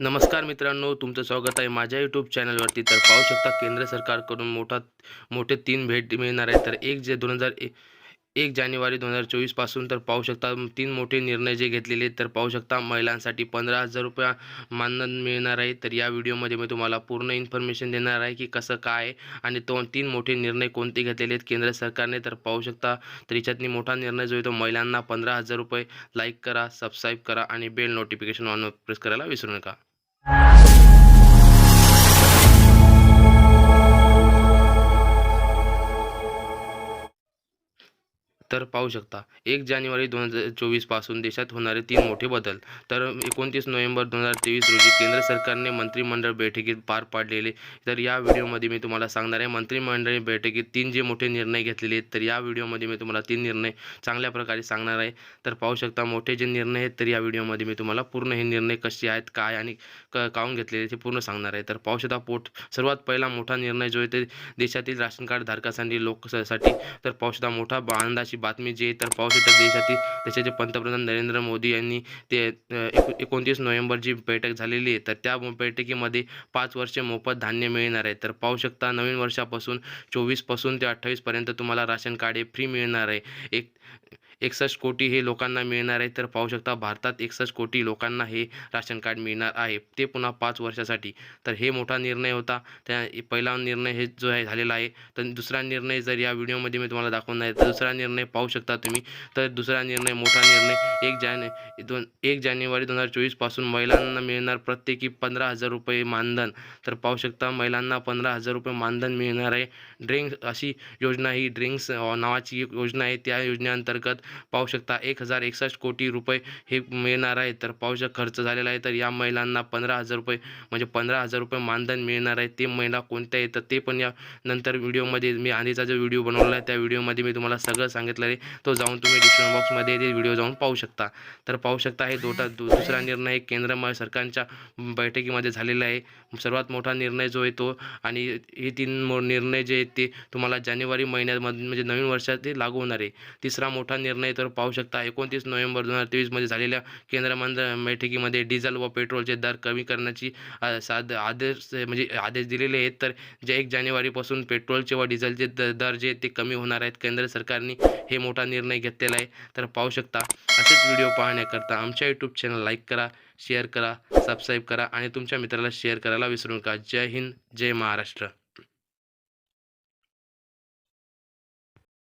नमस्कार मित्रांनो तुमचं स्वागत आहे माझ्या यूट्यूब चॅनलवरती. तर पाहू शकता केंद्र सरकारकडून मोठा मोठे तीन भेट मिळणार आहे तर एक जे दोन हजार ए एक जानेवारी दोन हजार चोवीसपासून तर पाहू शकता तीन मोठे निर्णय जे घेतलेले आहेत तर पाहू शकता महिलांसाठी पंधरा हजार रुपया मानधन मिळणार आहे. तर या व्हिडिओमध्ये मी तुम्हाला पूर्ण इन्फॉर्मेशन देणार आहे की कसं काय आहे आणि तो तीन मोठे निर्णय कोणते घेतलेले आहेत केंद्र सरकारने. तर पाहू शकता तर याच्यातनी मोठा निर्णय जो आहे तो महिलांना पंधरा हजार रुपये लाईक करा सबस्क्राईब करा आणि बेल नोटिफिकेशन ऑन प्रेस करायला विसरू नका. you तर पाहू शकता. एक जानेवारी दोन हजार चोवीसपासून देशात होणारे तीन मोठे बदल. तर एकोणतीस नोव्हेंबर दोन हजार तेवीस रोजी केंद्र सरकारने मंत्रिमंडळ बैठकीत पार पाडलेले. तर या व्हिडिओमध्ये मी तुम्हाला सांगणार आहे मंत्रिमंडळ बैठकीत तीन जे मोठे निर्णय घेतलेले आहेत तर या व्हिडिओमध्ये मी तुम्हाला तीन निर्णय चांगल्या प्रकारे सांगणार आहे. तर पाहू शकता मोठे जे निर्णय आहेत तर या व्हिडिओमध्ये मी तुम्हाला पूर्ण हे निर्णय कसे आहेत काय आणि क काऊन घेतलेले ते पूर्ण सांगणार आहे. तर पाहू शकता पोट सर्वात पहिला मोठा निर्णय जो आहे ते देशातील राशन कार्ड धारकासाठी लोकसाठी तर पाहू शकता मोठा आनंदाची बातमी जी आहे तर पाहू शकता देशातील देशाचे पंतप्रधान नरेंद्र मोदी यांनी ते एकोणतीस नोव्हेंबरची बैठक झालेली आहे तर त्या बैठकीमध्ये पाच वर्षे मोफत धान्य मिळणार आहे. तर पाहू शकता नवीन वर्षापासून चोवीसपासून ते अठ्ठावीसपर्यंत तुम्हाला राशन कार्ड हे फ्री मिळणार आहे. एक एकसष्ट कोटी हे लोकांना मिळणार आहे. तर पाहू शकता भारतात एकसष्ट कोटी लोकांना हे राशन कार्ड मिळणार आहे. ते पुन्हा पाच वर्षासाठी. तर हे मोठा निर्णय होता. त्या पहिला निर्णय हे जो आहे झालेला आहे. तर दुसरा निर्णय जर या व्हिडिओमध्ये मी तुम्हाला दाखवणार आहे तर दुसरा निर्णय पाहू शकता तुम्ही. तर दुसरा निर्णय मोठा निर्णय एक जाने दोन एक जानेवारी दोन हजार चोवीसपासून महिलांना मिळणार प्रत्येकी पंधरा हजार रुपये मानधन. तर पाहू शकता महिलांना पंधरा हजार रुपये मानधन मिळणार आहे. ड्रिंक्स अशी योजना ही ड्रिंक्स नावाची एक योजना आहे. त्या योजनेअंतर्गत पाहू शकता एक हजार एकसष्ट कोटी रुपये हे मिळणार आहे. तर पाहू खर्च झालेला आहे. तर या महिलांना पंधरा हजार रुपये म्हणजे पंधरा हजार रुपये मानधन मिळणार आहे. ते महिला कोणत्या येतात ते पण या नंतर व्हिडिओमध्ये मी आधीचा जो व्हिडिओ बनवला आहे त्या व्हिडिओमध्ये मी तुम्हाला सगळं सांगितलं आहे. तो जाऊन तुम्ही डिस्क्रिप्शन बॉक्समध्ये ते व्हिडिओ जाऊन पाहू शकता. तर पाहू शकता हे दोटा दु दुसरा निर्णय केंद्र सरकारच्या बैठकीमध्ये झालेला आहे. सर्वात मोठा निर्णय जो आहे तो आणि हे तीन मो निर्णय जे आहेत ते तुम्हाला जानेवारी महिन्यामध्ये म्हणजे नवीन वर्षात ते लागू होणार आहे. तिसरा मोठा निर्णय नाही तर पाहू शकता. एकोणतीस नोव्हेंबर दोन हजार तेवीसमध्ये झालेल्या केंद्र मंडळ बैठकीमध्ये डिझेल व पेट्रोलचे दर कमी करण्याची साध आदेश म्हणजे आदेश दिलेले आहेत. तर जे एक जानेवारीपासून पेट्रोलचे व डिझेलचे द दर जे ते कमी होणार आहेत. केंद्र सरकारने हे मोठा निर्णय घेतलेला आहे. तर पाहू शकता असेच व्हिडिओ पाहण्याकरता आमच्या यूट्यूब चॅनल लाईक करा शेअर करा सबस्क्राईब करा आणि तुमच्या मित्राला शेअर करायला विसरू नका. जय हिंद जय महाराष्ट्र.